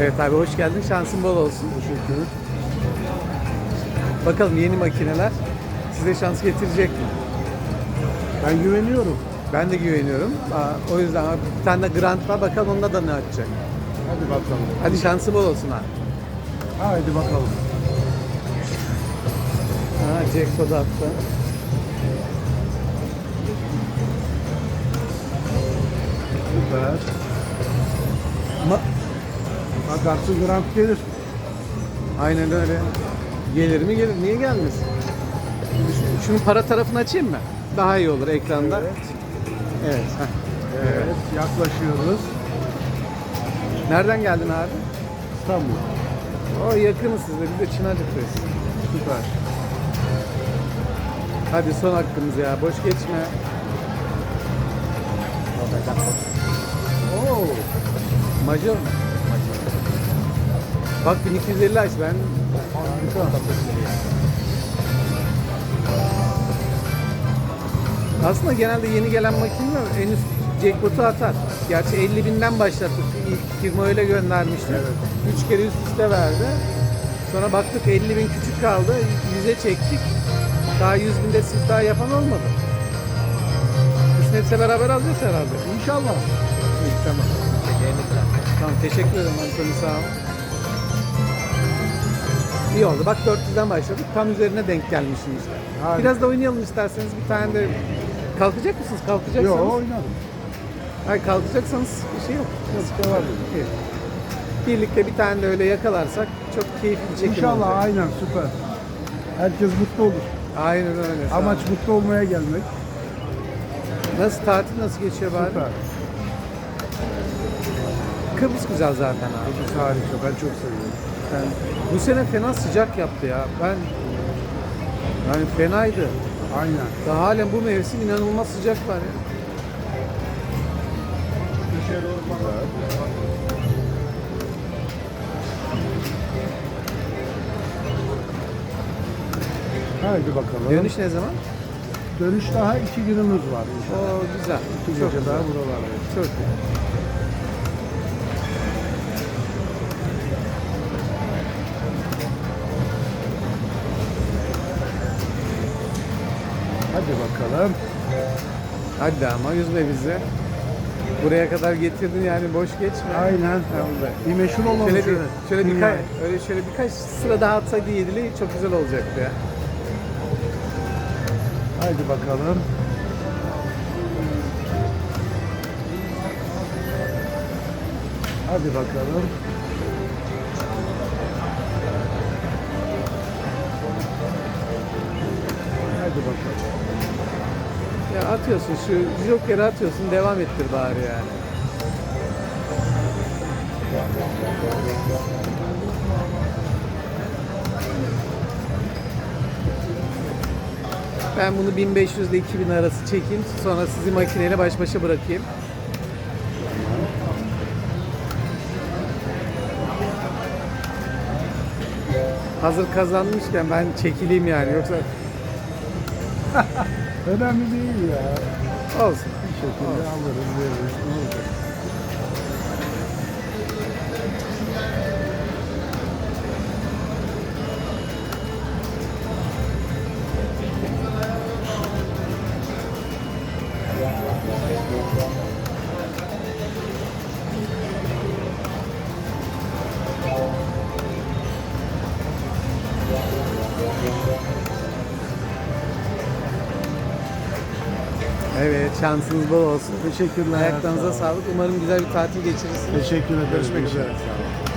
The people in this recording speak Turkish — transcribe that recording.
Evet abi hoş geldin. Şansın bol olsun. Teşekkür. Bakalım yeni makineler size şans getirecek mi? Ben güveniyorum. Ben de güveniyorum. Aa, O yüzden abi bir tane de grant var. Bakalım onda da ne açacak. Hadi bakalım. Hadi şansı bol olsun abi. Haydi bakalım. Ha, jackpot attı. Süper. Bakarsın grant gelir. Aynen öyle. Gelir mi gelir. Niye gelmesin? Şunun para tarafını açayım mı? Daha iyi olur ekranda. Evet. Evet. heh. Evet. Yaklaşıyoruz. Nereden geldin abi? İstanbul. O yakınız siz de. Biz de Çınarcık'tayız. Süper. Hadi son hakkımız ya. Boş geçme. Oo. Major mu? Bak 1250 aç ben. Harika. Aslında genelde yeni gelen makineler en üst jackpot'u atar. Gerçi 50 binden başlattık. İlk firma öyle göndermişti. Evet. 3 kere üst üste verdi. Sonra baktık 50 bin küçük kaldı. 100'e çektik. Daha 100 binde siz daha yapan olmadı. Kısmetse beraber alacağız herhalde. İnşallah. İyi, tamam. Tamam teşekkür ederim Antony sağ ol. İyi oldu. Bak 400'den başladık. Tam üzerine denk gelmişsiniz. Aynen. Biraz da oynayalım isterseniz. Bir tane de kalkacak mısınız? Kalkacaksanız. Yok oynadım. Hayır kalkacaksanız bir şey yok. Yok devam edin. İyi. Birlikte bir tane de öyle yakalarsak çok keyifli bir çekim İnşallah olacak. aynen süper. Herkes mutlu olur. Aynen öyle. sağ Amaç mutlu olmaya gelmek. Nasıl tatil nasıl geçiyor bari? Süper. Kıbrıs güzel zaten abi. Kıbrıs harika. Ben çok seviyorum. Yani bu sene fena sıcak yaptı ya. Ben yani fenaydı. Aynen. Daha halen bu mevsim inanılmaz sıcak var ya. Haydi bakalım. Dönüş ne zaman? Dönüş daha iki günümüz var inşallah. Oo güzel. İki Çok gece güzel. daha buralardayız. Çok iyi. Hadi bakalım. Hadi ama yüzme bizi. Buraya kadar getirdin yani boş geçme. Aynen. Bir meşhur olalım Şöyle, şöyle. bir, şöyle birkaç, öyle şöyle birkaç sıra daha atsaydı yedili çok güzel olacaktı ya. Haydi bakalım. Hadi bakalım. Hadi bakalım. Atıyorsun şu joker'i atıyorsun devam ettir bari yani. Ben bunu 1500 ile 2000 arası çekeyim. Sonra sizi makineyle baş başa bırakayım. Hazır kazanmışken ben çekileyim yani yoksa Önemli değil ya. olsun. Bir şekilde alırız veririz. Ne olacak? Evet şansınız bol olsun. Teşekkürler. Ayaklarınıza sağlık. Umarım güzel bir tatil geçirirsiniz. Teşekkür ederim. Görüşmek üzere. Sağ olun.